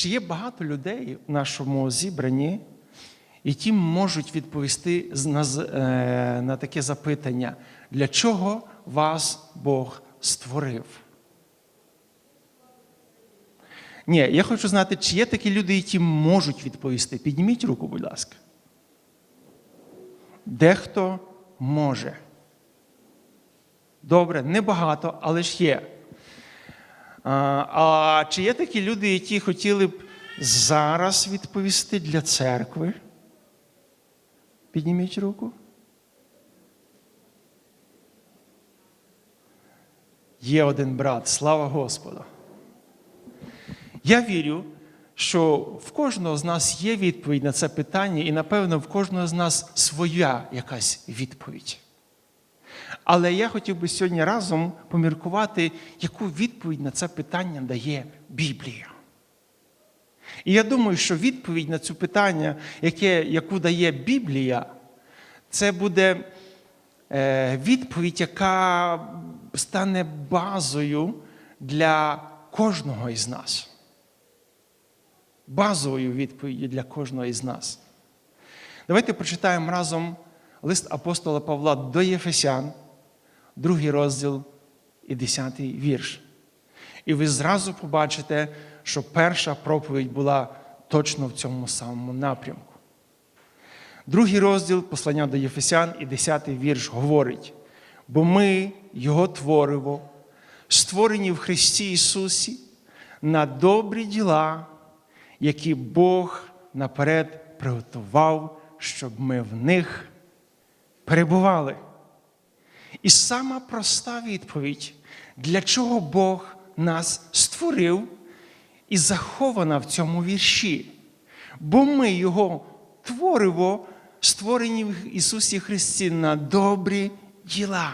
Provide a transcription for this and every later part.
Чи є багато людей в нашому зібранні, які можуть відповісти на, е, на таке запитання, для чого вас Бог створив? Ні, я хочу знати, чи є такі люди, які можуть відповісти. Підніміть руку, будь ласка. Дехто може. Добре, небагато, але ж є. А, чи є такі люди, які хотіли б зараз відповісти для церкви? Підніміть руку. Є один брат, слава Господу. Я вірю, що в кожного з нас є відповідь на це питання, і, напевно, в кожного з нас своя якась відповідь. Але я хотів би сьогодні разом поміркувати, яку відповідь на це питання дає Біблія. І я думаю, що відповідь на це питання, яке, яку дає Біблія, це буде е, відповідь, яка стане базою для кожного із нас. Базовою відповіддю для кожного із нас. Давайте прочитаємо разом лист апостола Павла до Єфесян, другий розділ і десятий вірш. І ви зразу побачите, що перша проповідь була точно в цьому самому напрямку. Другий розділ послання до Єфесян і десятий вірш говорить: бо ми, Його твориво, створені в Христі Ісусі на добрі діла, які Бог наперед приготував, щоб ми в них перебували. І сама проста відповідь, для чого Бог нас створив, і захована в цьому вірші. Бо ми Його твориво, створені в Ісусі Христі на добрі діла,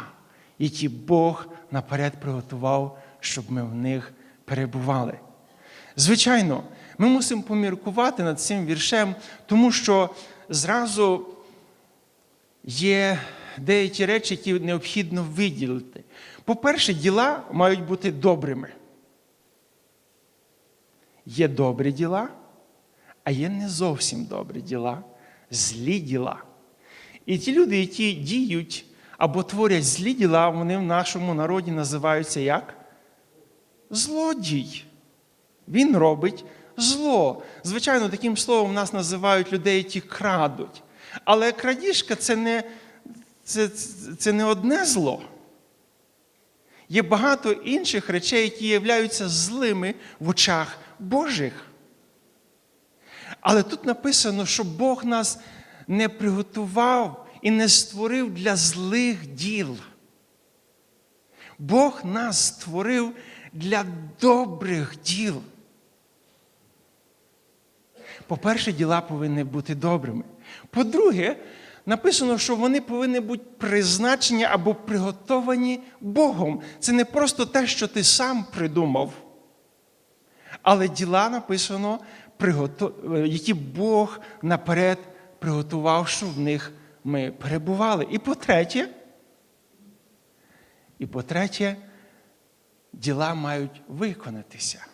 які Бог наперед приготував, щоб ми в них перебували. Звичайно, ми мусимо поміркувати над цим віршем, тому що зразу є деякі речі, які необхідно виділити. По-перше, діла мають бути добрими. Є добрі діла, а є не зовсім добрі діла, злі діла. І ті люди, які діють або творять злі діла, вони в нашому народі називаються як? Злодій. Він робить зло. Звичайно, таким словом нас називають людей, які крадуть. Але крадіжка це не, це, це не одне зло. Є багато інших речей, які являються злими в очах Божих. Але тут написано, що Бог нас не приготував і не створив для злих діл. Бог нас створив для добрих діл. По-перше, діла повинні бути добрими. По-друге, написано, що вони повинні бути призначені або приготовані Богом. Це не просто те, що ти сам придумав. Але діла написано, які Бог наперед приготував, що в них ми перебували. І по-третє, і по-третє, діла мають виконатися.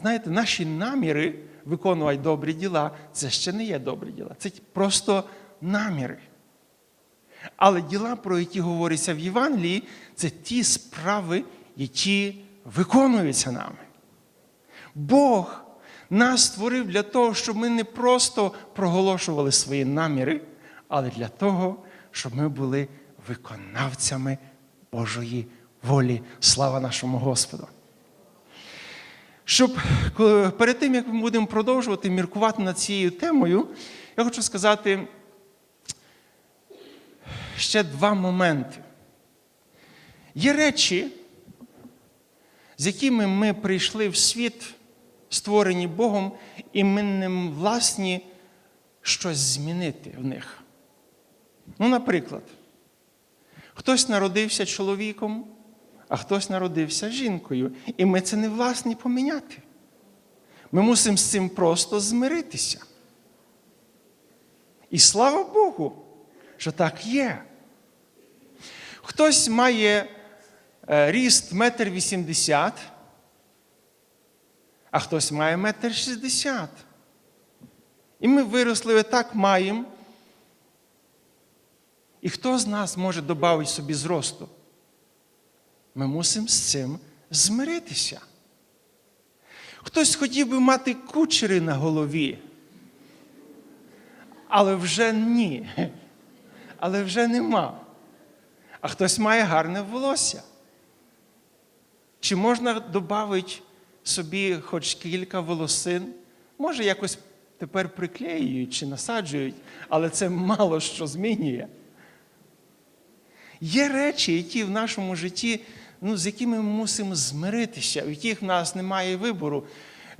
Знаєте, наші наміри виконувати добрі діла, це ще не є добрі діла. Це просто наміри. Але діла, про які говориться в Євангелії, це ті справи, які виконуються нами. Бог нас створив для того, щоб ми не просто проголошували свої наміри, але для того, щоб ми були виконавцями Божої волі. Слава нашому Господу! Щоб перед тим, як ми будемо продовжувати міркувати над цією темою, я хочу сказати ще два моменти. Є речі, з якими ми прийшли в світ, створені Богом, і ми не власні щось змінити в них. Ну, наприклад, хтось народився чоловіком, а хтось народився жінкою. І ми це не власні поміняти. Ми мусимо з цим просто змиритися. І слава Богу, що так є. Хтось має е, ріст метр вісімдесят, а хтось має метр шістдесят. І ми виросли, так маємо. І хто з нас може додати собі зросту? Ми мусимо з цим змиритися. Хтось хотів би мати кучери на голові, але вже ні. Але вже нема. А хтось має гарне волосся. Чи можна додати собі хоч кілька волосин? Може, якось тепер приклеюють чи насаджують, але це мало що змінює. Є речі, які в нашому житті, ну, з якими ми мусимо змиритися, у яких в нас немає вибору.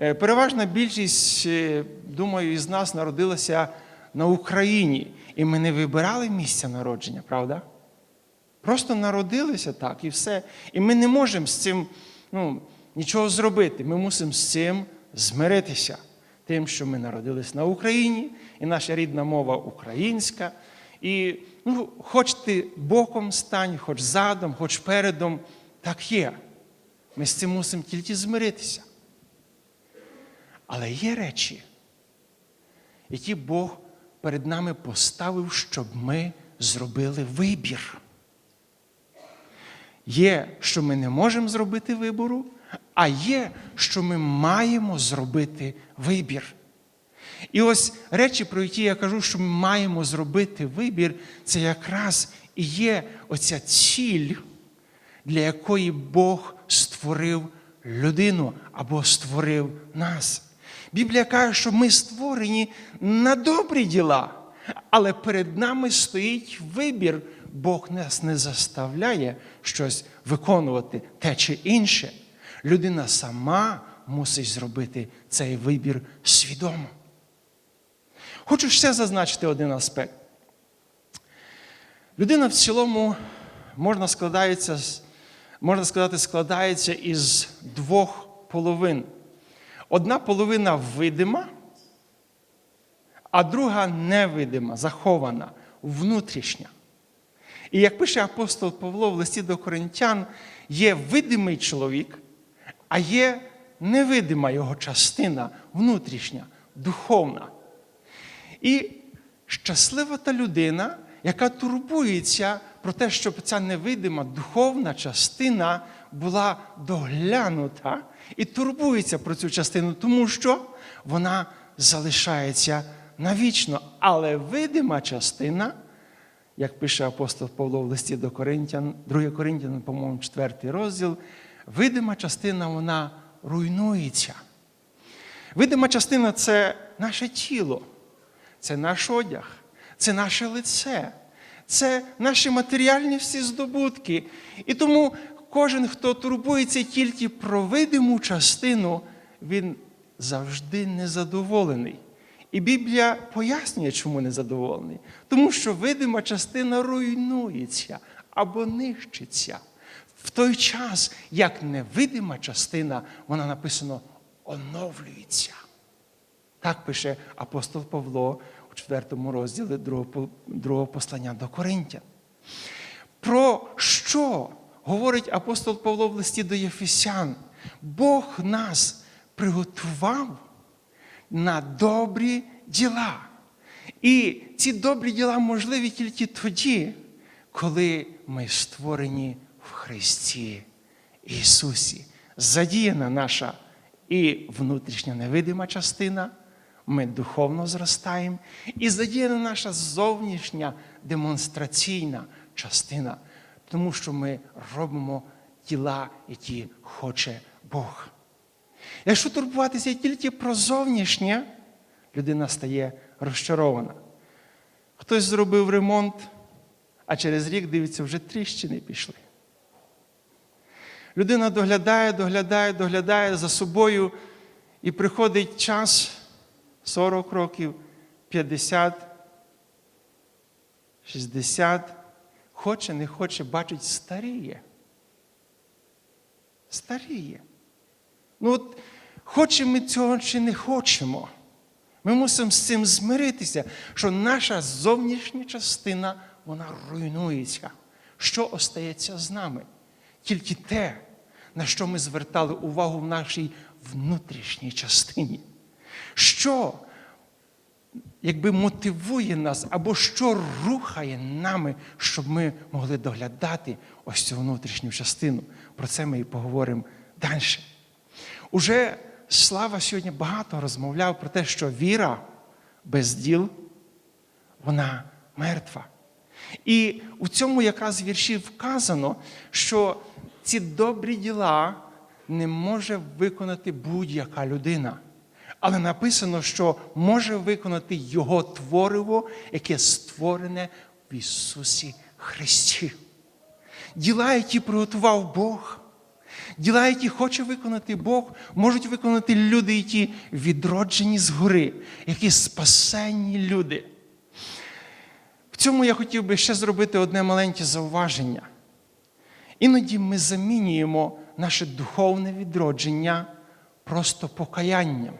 Е, Переважна більшість, е, думаю, із нас народилася на Україні, і ми не вибирали місця народження, правда? Просто народилися так і все. І ми не можемо з цим ну, нічого зробити. Ми мусимо з цим змиритися. Тим, що ми народились на Україні, і наша рідна мова українська. І ну, хоч ти боком стань, хоч задом, хоч передом, так є. Ми з цим мусимо тільки змиритися. Але є речі, які Бог перед нами поставив, щоб ми зробили вибір. Є, що ми не можемо зробити вибору, а є, що ми маємо зробити вибір. І ось речі, про які я кажу, що ми маємо зробити вибір, це якраз і є оця ціль, для якої Бог створив людину або створив нас. Біблія каже, що ми створені на добрі діла, але перед нами стоїть вибір. Бог нас не заставляє щось виконувати те чи інше. Людина сама мусить зробити цей вибір свідомо. Хочу ще зазначити один аспект. Людина в цілому можна, складається, можна сказати, складається із двох половин. Одна половина видима, а друга невидима, захована, внутрішня. І як пише апостол Павло в листі до Коринтян, є видимий чоловік, а є невидима його частина, внутрішня, духовна. І щаслива та людина, яка турбується про те, щоб ця невидима духовна частина була доглянута і турбується про цю частину, тому що вона залишається навічно. Але видима частина, як пише апостол Павло в листі до Коринтян, 2 Коринтян, по-моєму, 4 розділ, видима частина вона руйнується. Видима частина це наше тіло, це наш одяг, це наше лице, це наші матеріальні всі здобутки. І тому кожен, хто турбується тільки про видиму частину, він завжди незадоволений. І Біблія пояснює, чому незадоволений. Тому що видима частина руйнується або нищиться. В той час, як невидима частина, вона написано оновлюється. Так пише апостол Павло у 4 розділі другого, послання до Коринтян. Про що говорить апостол Павло в листі до Єфесян? Бог нас приготував на добрі діла. І ці добрі діла можливі тільки тоді, коли ми створені в Христі Ісусі. Задіяна наша і внутрішня невидима частина, ми духовно зростаємо, і задіяна наша зовнішня демонстраційна частина, тому що ми робимо діла, які хоче Бог. Якщо турбуватися тільки про зовнішнє, людина стає розчарована. Хтось зробив ремонт, а через рік дивиться, вже тріщини пішли. Людина доглядає, доглядає, доглядає за собою, і приходить час 40 років, 50, 60, хоче, не хоче, бачить, старіє. Старіє. Ну от, хочемо ми цього чи не хочемо. Ми мусимо з цим змиритися, що наша зовнішня частина вона руйнується. Що остається з нами? Тільки те, на що ми звертали увагу в нашій внутрішній частині. Що якби мотивує нас, або що рухає нами, щоб ми могли доглядати ось цю внутрішню частину. Про це ми і поговоримо далі. Уже Слава сьогодні багато розмовляв про те, що віра без діл, вона мертва. І у цьому якраз вірші вказано, що ці добрі діла не може виконати будь-яка людина. Але написано, що може виконати Його твориво, яке створене в Ісусі Христі. Діла, які приготував Бог, діла, які хоче виконати Бог, можуть виконати люди, які відроджені згори, які спасенні люди. В цьому я хотів би ще зробити одне маленьке зауваження. Іноді ми замінюємо наше духовне відродження просто покаянням.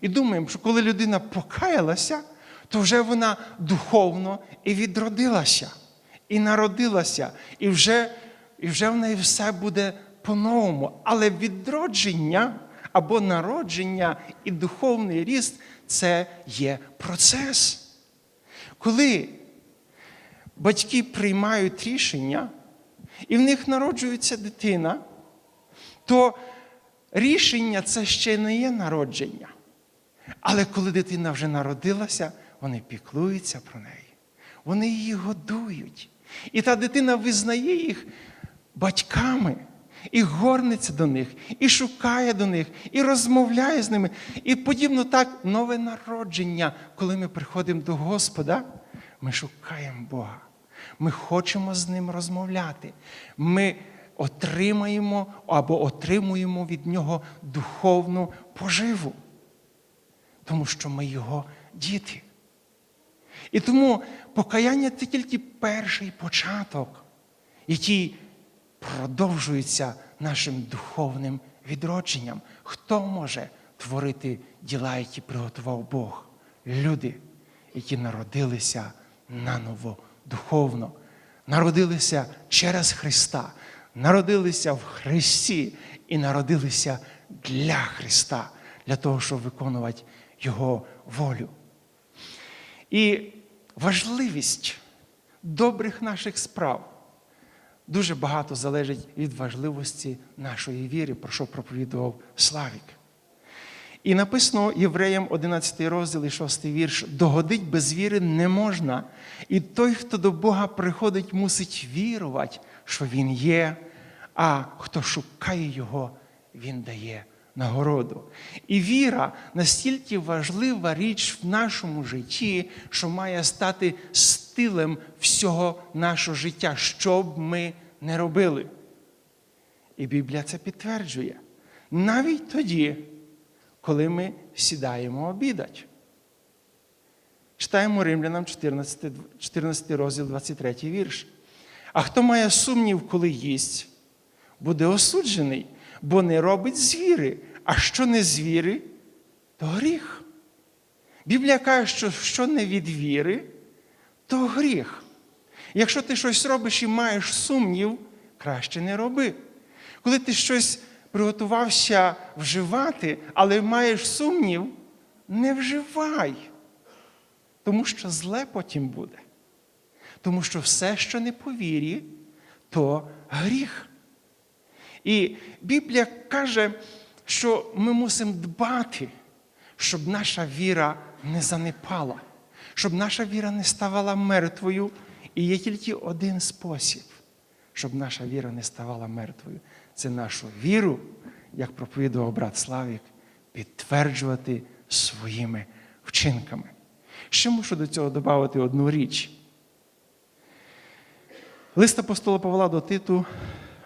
І думаємо, що коли людина покаялася, то вже вона духовно і відродилася, і народилася, і вже, і вже в неї все буде по-новому. Але відродження або народження і духовний ріст це є процес. Коли батьки приймають рішення, і в них народжується дитина, то рішення це ще не є народження. Але коли дитина вже народилася, вони піклуються про неї. Вони її годують. І та дитина визнає їх батьками, і горниться до них, і шукає до них, і розмовляє з ними. І подібно так, нове народження, коли ми приходимо до Господа, ми шукаємо Бога. Ми хочемо з ним розмовляти. Ми отримаємо або отримуємо від Нього духовну поживу тому що ми його діти. І тому покаяння це тільки перший початок, який продовжується нашим духовним відродженням. Хто може творити діла, які приготував Бог? Люди, які народилися наново духовно, народилися через Христа, народилися в Христі і народилися для Христа, для того, щоб виконувати його волю. І важливість добрих наших справ дуже багато залежить від важливості нашої віри, про що проповідував Славік. І написано євреям 11 розділ і 6 вірш: догодить без віри не можна. І той, хто до Бога приходить, мусить вірувати, що Він є, а хто шукає Його, Він дає нагороду. І віра настільки важлива річ в нашому житті, що має стати стилем всього нашого життя, що б ми не робили. І Біблія це підтверджує. Навіть тоді, коли ми сідаємо обідати. Читаємо Римлянам 14, 14 розділ, 23 вірш. А хто має сумнів, коли їсть, буде осуджений, бо не робить звіри, а що не з віри, то гріх. Біблія каже, що що не від віри, то гріх. Якщо ти щось робиш і маєш сумнів, краще не роби. Коли ти щось приготувався вживати, але маєш сумнів, не вживай. Тому що зле потім буде. Тому що все, що не по вірі, то гріх. І Біблія каже, що ми мусимо дбати, щоб наша віра не занепала, щоб наша віра не ставала мертвою. І є тільки один спосіб, щоб наша віра не ставала мертвою. Це нашу віру, як проповідував брат Славік, підтверджувати своїми вчинками. Ще мушу до цього додати одну річ. Лист апостола Павла до Титу,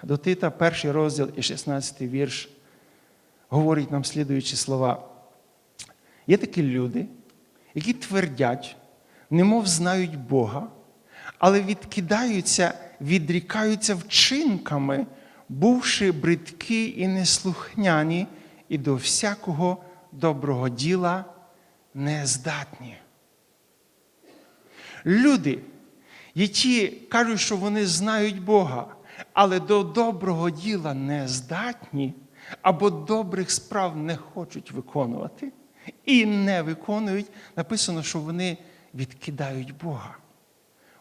до Тита, перший розділ і 16 вірш говорить нам слідуючі слова. Є такі люди, які твердять, немов знають Бога, але відкидаються, відрікаються вчинками, бувши бридкі і неслухняні, і до всякого доброго діла нездатні. Люди, які кажуть, що вони знають Бога, але до доброго діла не здатні, або добрих справ не хочуть виконувати і не виконують, написано, що вони відкидають Бога.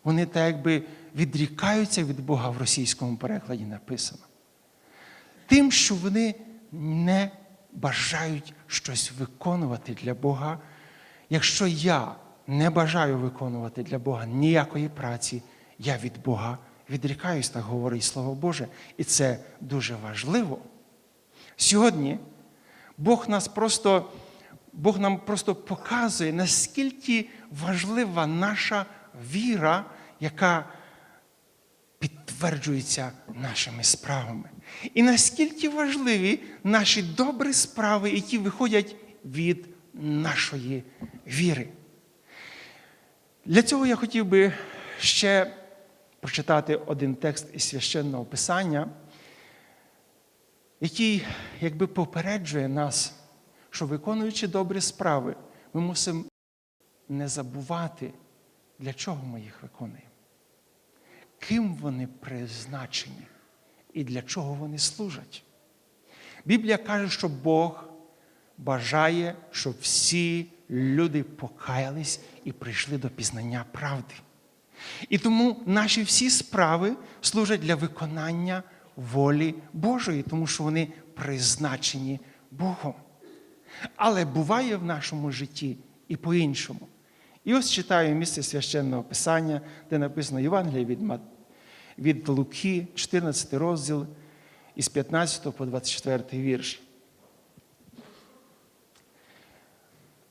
Вони так якби відрікаються від Бога в російському перекладі написано. Тим, що вони не бажають щось виконувати для Бога. Якщо я не бажаю виконувати для Бога ніякої праці, я від Бога відрікаюсь, так говорить Слово Боже. І це дуже важливо. Сьогодні Бог нас просто, Бог нам просто показує, наскільки важлива наша віра, яка підтверджується нашими справами. І наскільки важливі наші добрі справи, які виходять від нашої віри. Для цього я хотів би ще прочитати один текст із священного писання, який якби попереджує нас, що виконуючи добрі справи, ми мусимо не забувати, для чого ми їх виконуємо, ким вони призначені і для чого вони служать. Біблія каже, що Бог бажає, щоб всі люди покаялись і прийшли до пізнання правди. І тому наші всі справи служать для виконання волі Божої, тому що вони призначені Богом. Але буває в нашому житті і по-іншому. І ось читаю місце священного Писання, де написано Євангеліє від, Мат... від Луки, 14 розділ, із 15 по 24 вірш.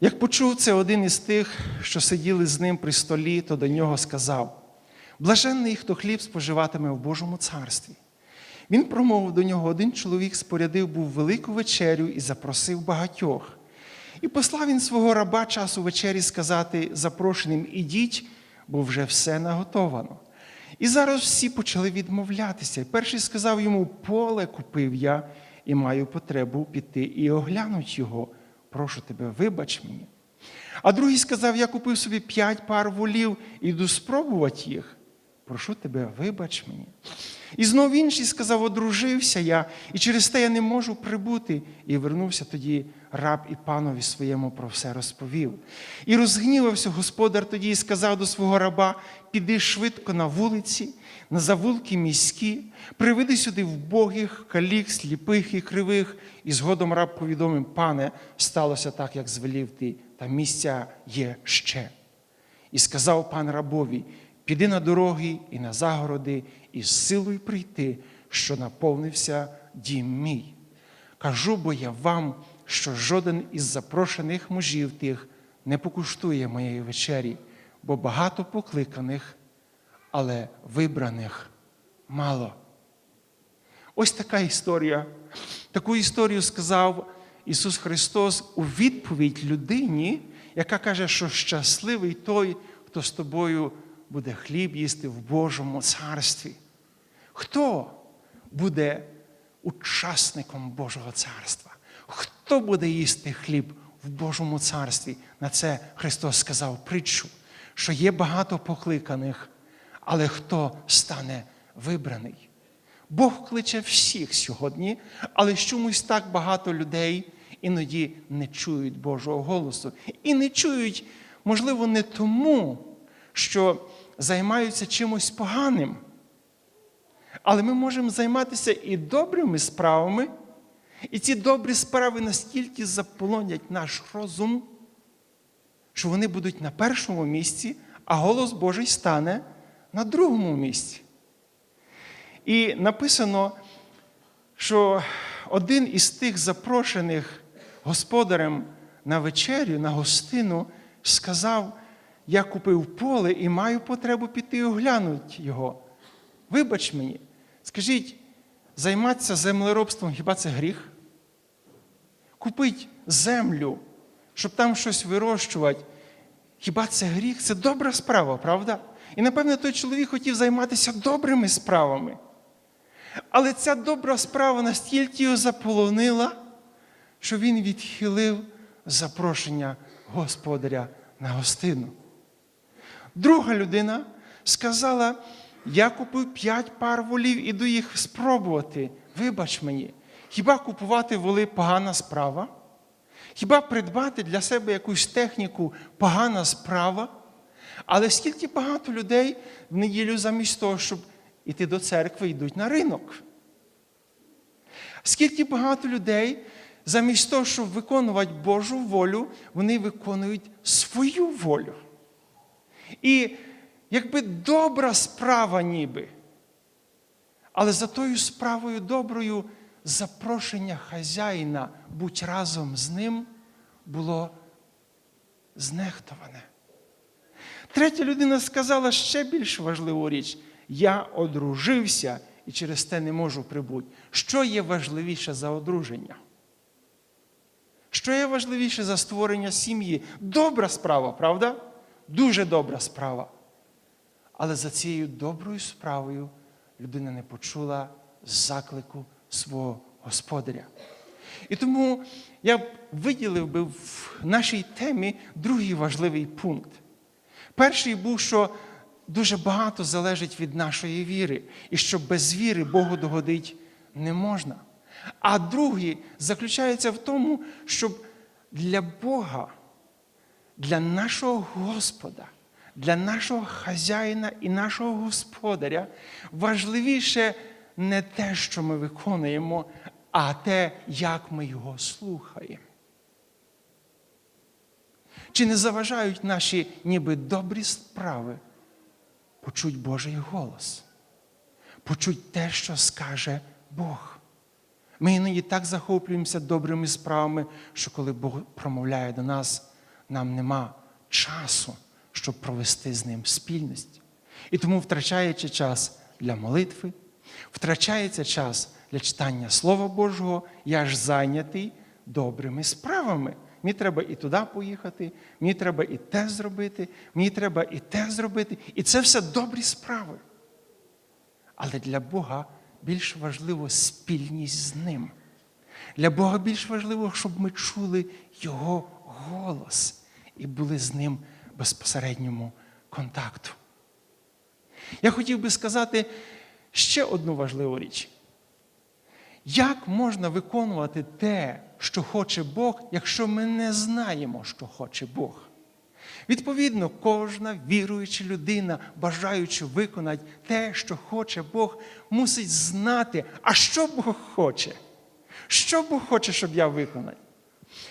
Як почув це один із тих, що сиділи з ним при столі, то до нього сказав: Блаженний, хто хліб споживатиме в Божому царстві. Він промовив до нього один чоловік, спорядив був велику вечерю і запросив багатьох. І послав він свого раба часу вечері сказати запрошеним ідіть, бо вже все наготовано. І зараз всі почали відмовлятися. Перший сказав йому: поле купив я і маю потребу піти і оглянуть його. Прошу тебе, вибач мені. А другий сказав: Я купив собі п'ять пар волів і йду спробувати їх. Прошу тебе, вибач мені. І знов інший сказав: одружився я, і через те я не можу прибути. І вернувся тоді раб і панові своєму про все розповів. І розгнівався господар тоді і сказав до свого раба: піди швидко на вулиці, на завулки міські, приведи сюди вбогих, калік, сліпих і кривих. І згодом раб повідомив, пане, сталося так, як звелів ти, та місця є ще. І сказав пан рабові: піди на дороги і на загороди, і з силою прийти, що наповнився дім мій. Кажу бо я вам, що жоден із запрошених мужів тих не покуштує моєї вечері, бо багато покликаних, але вибраних мало. Ось така історія. Таку історію сказав Ісус Христос у відповідь людині, яка каже, що щасливий той, хто з тобою буде хліб їсти в Божому царстві. Хто буде учасником Божого царства? Хто буде їсти хліб в Божому царстві? На це Христос сказав притчу, що є багато покликаних, але хто стане вибраний? Бог кличе всіх сьогодні, але чомусь так багато людей іноді не чують Божого голосу. І не чують, можливо, не тому, що займаються чимось поганим. Але ми можемо займатися і добрими справами, і ці добрі справи настільки заполонять наш розум, що вони будуть на першому місці, а голос Божий стане на другому місці. І написано, що один із тих запрошених господарем на вечерю, на гостину, сказав: Я купив поле і маю потребу піти оглянути його. Вибач мені, скажіть, займатися землеробством хіба це гріх? Купить землю, щоб там щось вирощувати. Хіба це гріх? Це добра справа, правда? І напевне той чоловік хотів займатися добрими справами. Але ця добра справа настільки його заполонила, що він відхилив запрошення господаря на гостину. Друга людина сказала: я купив п'ять пар волів, іду їх спробувати. Вибач мені. Хіба купувати воли погана справа? Хіба придбати для себе якусь техніку погана справа? Але скільки багато людей в неділю замість того, щоб іти до церкви, йдуть на ринок? Скільки багато людей замість того, щоб виконувати Божу волю, вони виконують свою волю. І якби добра справа ніби. Але за тою справою доброю запрошення хазяїна будь разом з ним було знехтоване. Третя людина сказала ще більш важливу річ: я одружився і через те не можу прибути. Що є важливіше за одруження? Що є важливіше за створення сім'ї? Добра справа, правда? Дуже добра справа. Але за цією доброю справою людина не почула заклику свого господаря. І тому я б виділив би в нашій темі другий важливий пункт. Перший був, що дуже багато залежить від нашої віри, і що без віри Богу догодить не можна. А другий заключається в тому, щоб для Бога, для нашого Господа, для нашого хазяїна і нашого господаря важливіше не те, що ми виконуємо, а те, як ми його слухаємо. Чи не заважають наші ніби добрі справи почуть Божий голос, почуть те, що скаже Бог. Ми іноді так захоплюємося добрими справами, що коли Бог промовляє до нас, нам нема часу, щоб провести з ним спільність. І тому, втрачаючи час для молитви, втрачається час для читання Слова Божого, я ж зайнятий добрими справами. Мені треба і туди поїхати, мені треба і те зробити, мені треба і те зробити. І це все добрі справи. Але для Бога більш важливо спільність з Ним. Для Бога більш важливо, щоб ми чули Його голос і були з ним безпосередньому контакту. Я хотів би сказати ще одну важливу річ. Як можна виконувати те, що хоче Бог, якщо ми не знаємо, що хоче Бог? Відповідно, кожна віруюча людина, бажаючи виконати те, що хоче Бог, мусить знати, а що Бог хоче. Що Бог хоче, щоб я виконав?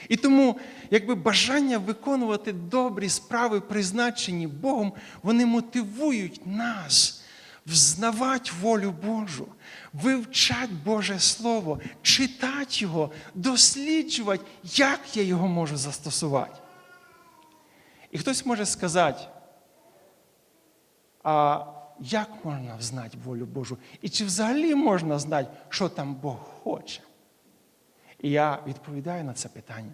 І тому, якби бажання виконувати добрі справи, призначені Богом, вони мотивують нас взнавати волю Божу, вивчати Боже Слово, читати Його, досліджувати, як я його можу застосувати. І хтось може сказати, а як можна знати волю Божу? І чи взагалі можна знати, що там Бог хоче? І я відповідаю на це питання.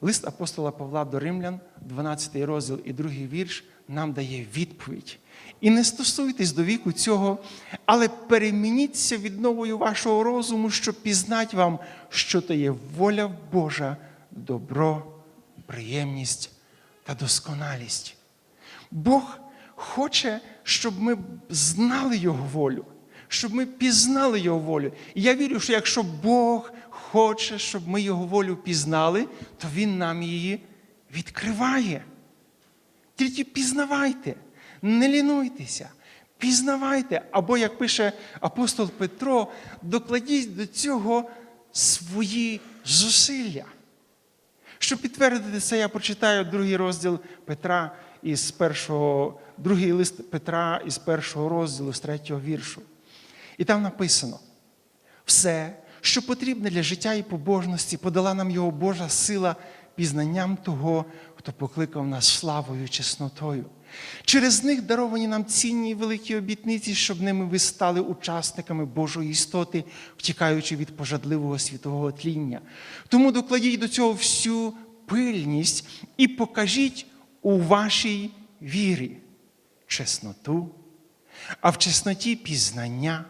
Лист апостола Павла до Римлян, 12 розділ і другий вірш, нам дає відповідь. І не стосуйтесь до віку цього, але перемініться відновою вашого розуму, щоб пізнати вам, що то є воля Божа, добро, приємність та досконалість. Бог хоче, щоб ми знали Його волю, щоб ми пізнали Його волю. І я вірю, що якщо Бог хоче, щоб ми Його волю пізнали, то Він нам її відкриває. Тільки пізнавайте, не лінуйтеся, пізнавайте. Або, як пише апостол Петро, докладіть до цього свої зусилля. Щоб підтвердити це, я прочитаю другий розділ Петра із першого, другий лист Петра із першого розділу, з третього віршу. І там написано: все, що потрібне для життя і побожності, подала нам його Божа сила пізнанням того, хто покликав нас славою чеснотою. Через них даровані нам цінні і великі обітниці, щоб ними ви стали учасниками Божої істоти, втікаючи від пожадливого світового тління. Тому докладіть до цього всю пильність і покажіть у вашій вірі чесноту, а в чесноті пізнання,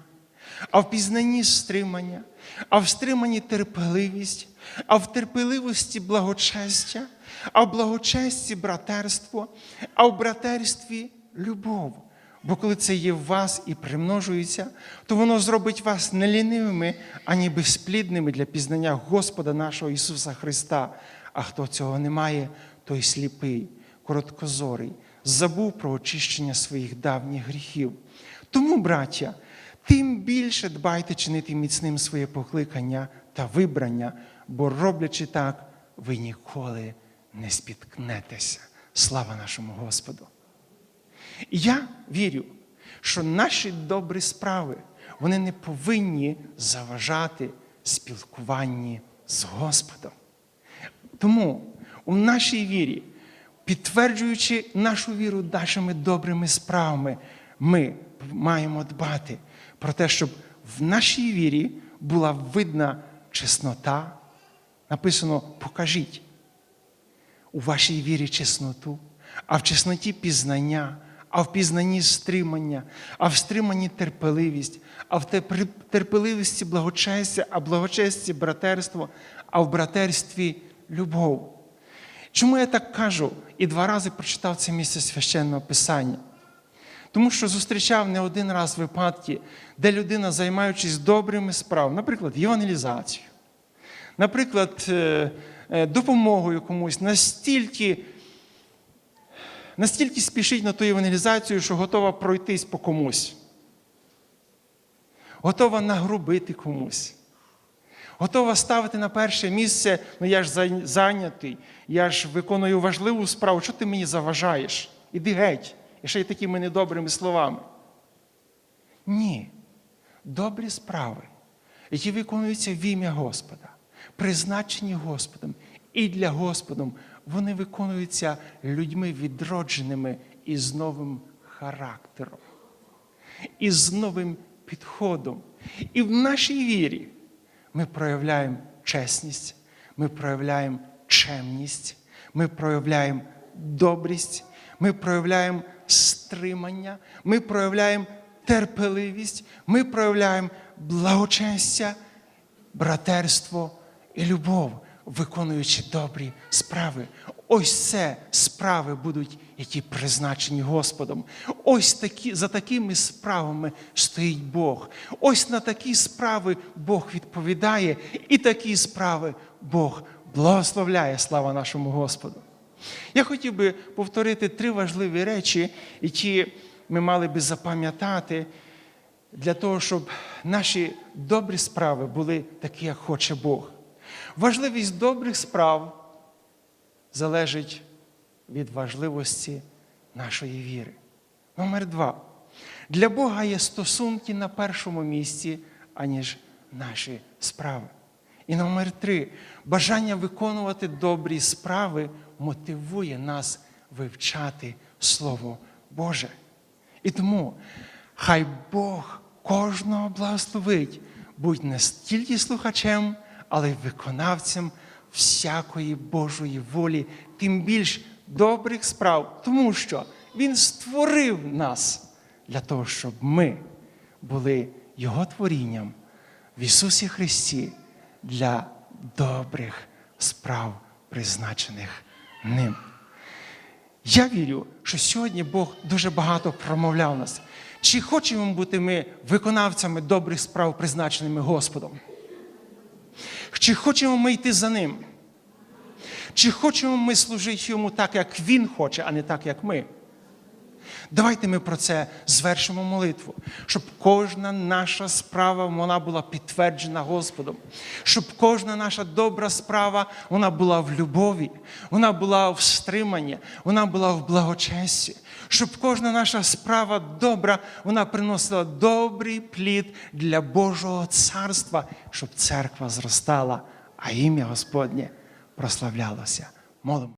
а в пізнанні стримання, а в стриманні терпеливість, а в терпеливості благочестя, а в благочесті братерство, а в братерстві любов, Бо коли це є в вас і примножується, то воно зробить вас не лінивими, ані безплідними для пізнання Господа нашого Ісуса Христа. А хто цього не має, той сліпий, короткозорий, забув про очищення своїх давніх гріхів. Тому, браття, тим більше дбайте чинити міцним своє покликання та вибрання, бо роблячи так, ви ніколи не спіткнетеся. Слава нашому Господу! Я вірю, що наші добрі справи вони не повинні заважати спілкуванні з Господом. Тому у нашій вірі, підтверджуючи нашу віру нашими добрими справами, ми маємо дбати про те, щоб в нашій вірі була видна чеснота. Написано: покажіть у вашій вірі чесноту, а в чесноті пізнання, а в пізнанні стримання, а в стриманні терпеливість, а в терпеливості благочестя, а в благочесті братерство, а в братерстві любов. Чому я так кажу і два рази прочитав це місце священного писання? Тому що зустрічав не один раз випадки, де людина, займаючись добрими справами, наприклад, євангелізацією, наприклад, е, е, допомогою комусь, настільки, настільки спішить на ту евангелізацію, що готова пройтись по комусь, готова нагрубити комусь, готова ставити на перше місце, ну я ж зайнятий, я ж виконую важливу справу, що ти мені заважаєш? Іди геть. І ще й такими недобрими словами. Ні. Добрі справи, які виконуються в ім'я Господа, призначені Господом і для Господом, вони виконуються людьми відродженими і з новим характером, і з новим підходом. І в нашій вірі ми проявляємо чесність, ми проявляємо чемність, ми проявляємо добрість, ми проявляємо стримання, ми проявляємо терпеливість, ми проявляємо благочестя, братерство і любов, виконуючи добрі справи. Ось це справи будуть, які призначені Господом. Ось такі, за такими справами стоїть Бог. Ось на такі справи Бог відповідає, і такі справи Бог благословляє. Слава нашому Господу. Я хотів би повторити три важливі речі, які ми мали би запам'ятати для того, щоб наші добрі справи були такі, як хоче Бог. Важливість добрих справ залежить від важливості нашої віри. Номер два. Для Бога є стосунки на першому місці, аніж наші справи. І номер три. Бажання виконувати добрі справи мотивує нас вивчати Слово Боже. І тому хай Бог кожного благословить, будь не стільки слухачем, але й виконавцем всякої Божої волі, тим більш добрих справ, тому що Він створив нас для того, щоб ми були Його творінням в Ісусі Христі для добрих справ, призначених Ним. Я вірю, що сьогодні Бог дуже багато промовляв нас. Чи хочемо бути ми виконавцями добрих справ, призначеними Господом? Чи хочемо ми йти за Ним? Чи хочемо ми служити йому так, як Він хоче, а не так, як ми? Давайте ми про це звершимо молитву, щоб кожна наша справа вона була підтверджена Господом, щоб кожна наша добра справа вона була в любові, вона була в стриманні, вона була в благочесті, щоб кожна наша справа добра, вона приносила добрий плід для Божого царства, щоб церква зростала, а ім'я Господнє прославлялося. Молимо.